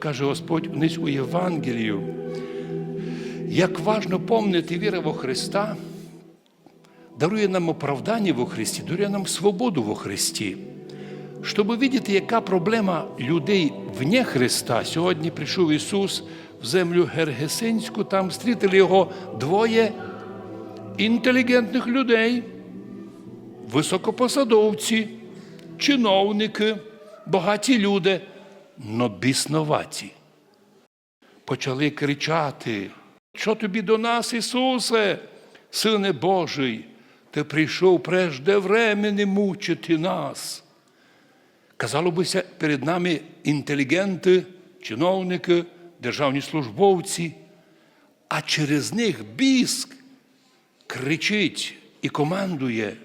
Каже Господь вниз у Євангелію, як важно помнити віра во Христа, дарує нам оправдання во Христі, дарує нам свободу во Христі. Щоб видіти, яка проблема людей вне Христа, сьогодні прийшов Ісус в землю Гергесинську, там зустріли його двоє інтелігентних людей, високопосадовці, чиновники, багаті люди, но біснуваті. Почали кричати, що тобі до нас, Ісусе, Сине Божий, ти прийшов преждевременно мучити нас. Казало бися, перед нами інтелігенти, чиновники, державні службовці, а через них біс кричить і командує.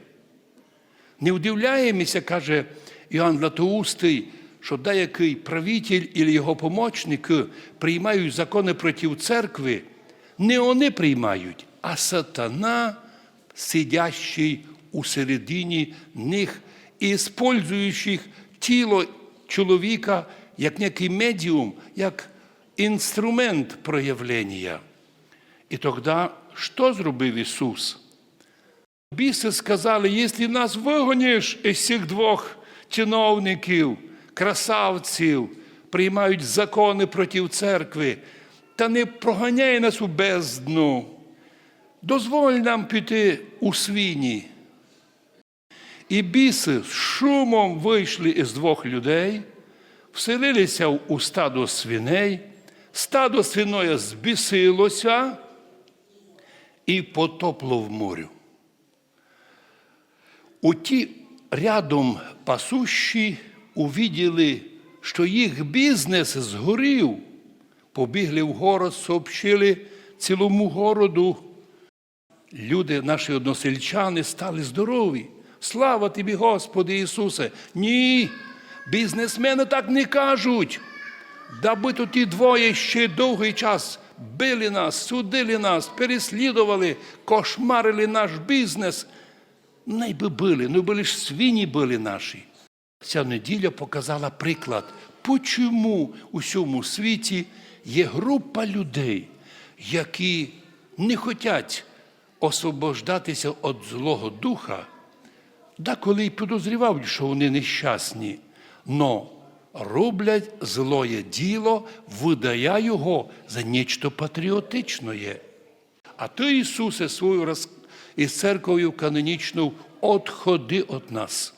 Не удивляємося, каже Іоанн Златоустий, що деякий правитель і його помічники приймають закони проти церкви. Не вони приймають, а сатана, сидящий у середині них і используючи тіло чоловіка як некий медіум, як інструмент проявлення. І тоді що зробив Ісус? Біси сказали, якщо нас вигониш із цих двох чиновників, красавців, приймають закони проти церкви, та не проганяй нас у бездну, дозволь нам піти у свині. І біси з шумом вийшли із двох людей, вселилися у стадо свиней, стадо свиноє збісилося і потопло в морю. У ті рядом пасущі увиділи, що їх бізнес згорів, побігли в город, сообщили цілому городу. Люди, наші односельчани, стали здорові. Слава тобі, Господи Ісусе! Ні, бізнесмени так не кажуть. Даби то ті двоє ще довгий час били нас, судили нас, переслідували, кошмарили наш бізнес. Не би били, ну були ж свині були наші. Ця неділя показала приклад, почому у всьому світі є група людей, які не хочуть освобождатися від Злого Духа, деколи й підозрівають, що вони нещасні, но роблять злоє діло, видає його за нечто патріотичне. А ти, Ісусе, свою роз... із церков'ю канонічну отходи від нас.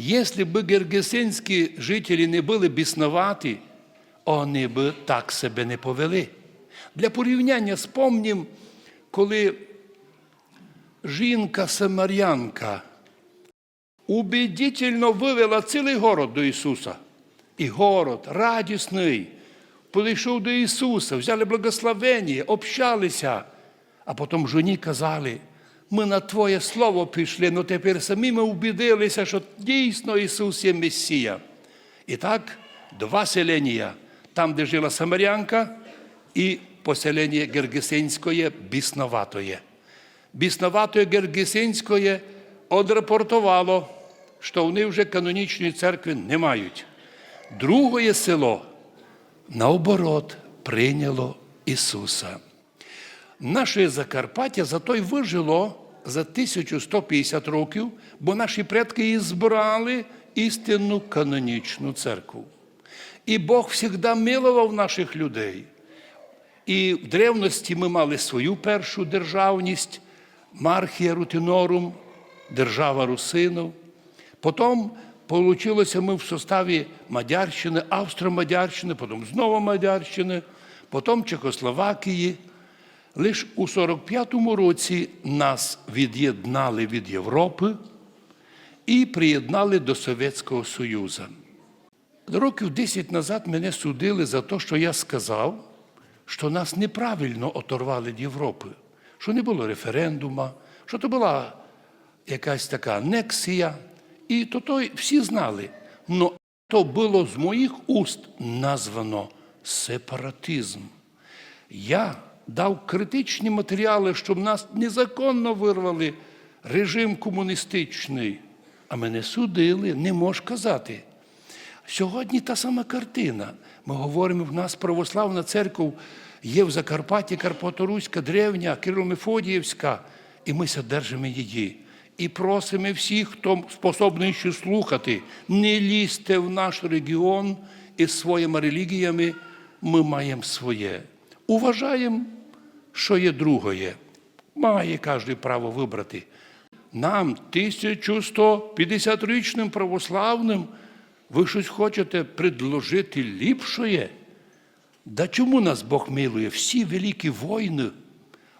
Если бы гергесинські жителі не були біснуваті, вони б так себе не повели. Для порівняння спомнім, коли жінка-самарянка убедительно вивела цілий город до Ісуса. І город радісний, підійшов до Ісуса, взяли благословення, общалися, а потім жоні казали, ми на Твоє Слово пішли, але тепер самі ми убідилися, що дійсно Ісус є Месія. І так, два селення, там, де жила Самарянка, і поселення Гергесинської бісноватоє. Бісноватоє Гергесинської одрапортувало, що вони вже канонічної церкви не мають. Друге село, наоборот, прийняло Ісуса. Наше Закарпаття зато й вижило за 1150 років, бо наші предки і збирали істинну канонічну церкву. І Бог завжди милував наших людей. І в древності ми мали свою першу державність, Мархія Рутинорум, держава Русинов. Потім Получилося ми в составі Мадярщини, Австро-Мадярщини, потім знову Мадярщини, потім Чехословакії. Лише у 45-му році нас від'єднали від Європи і приєднали до Совєтського Союзу. Років 10 назад мене судили за те, що я сказав, що нас неправильно оторвали від Європи, що не було референдума, що то була якась така анексія. І то той всі знали. Но то було з моїх уст названо сепаратизм. Я дав критичні матеріали, щоб нас незаконно вирвали режим комуністичний, а мене судили, не можеш казати. Сьогодні та сама картина. Ми говоримо, в нас православна церква є в Закарпатті, Карпаторуська, древня, Кирило-Мефодіївська, і ми содержимо її. І просимо всіх, хто способний ще слухати, не лізьте в наш регіон із своїми релігіями, ми маємо своє. Уважаємо, що є другое. Має кожен право вибрати. Нам, 1150-річним православним, ви щось хочете предложити ліпшоє? Да чому нас Бог милує? Всі великі війни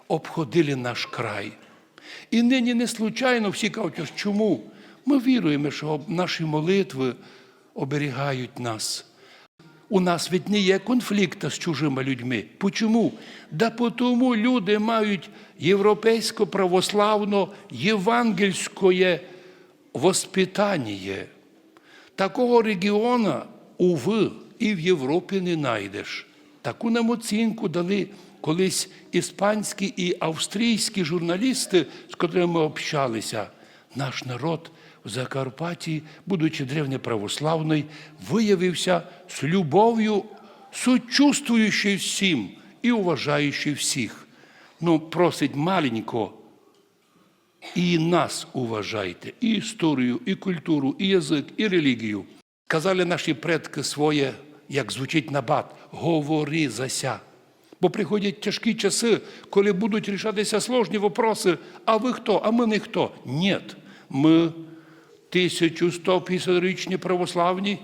обходили наш край. І нині не случайно всі кажуть, «Ось чому? Ми віруємо, що наші молитви оберігають нас. У нас ведь не є конфлікту з чужими людьми. Почому? Да тому люди мають європейсько православно євангельське воспитання. Такого регіону, уви, і в Європі не знайдеш. Таку нам оцінку дали колись іспанські і австрійські журналісти, з котрими ми общалися. Наш народ в Закарпатті, будучи древнеправославний, виявився з любов'ю, сучувствуючи всім і уважаючи всіх. Ну, просить маленько, і нас уважайте, і історію, і культуру, і язик, і релігію. Казали наші предки своє, як звучить набат, говори зася. Бо приходять тяжкі часи, коли будуть рішатися сложні вопроси, а ви хто, а ми не хто. Ні, ми 1150-річні православні,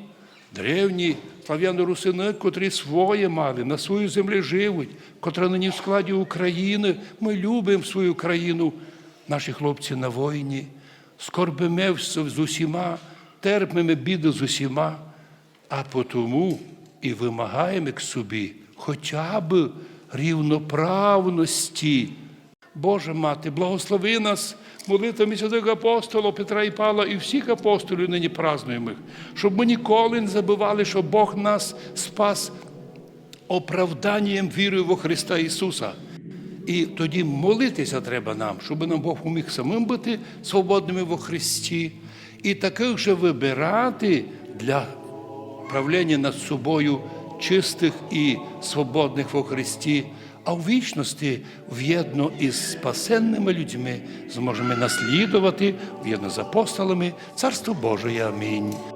древні слав'яно-русини, котрі своє мали, на своїй землі живуть, котра нині в складі України. Ми любимо свою країну. Наші хлопці на війні, скорбимо з усіма, терпимо біди з усіма, а потому і вимагаємо к собі хоча б рівноправності. Боже мати, благослови нас молитвами святого апостола Петра і Павла і всіх апостолів нині празднуємо, їх, щоб ми ніколи не забували, що Бог нас спас оправданням вірою во Христа Ісуса. І тоді молитися треба нам, щоб нам Бог поміг самим бути свободними во Христі, і таких же вибирати для правління над собою чистих і свободних во Христі, а в вічності в'єдно із спасенними людьми зможемо наслідувати в'єдно з апостолами Царство Божої. Амінь.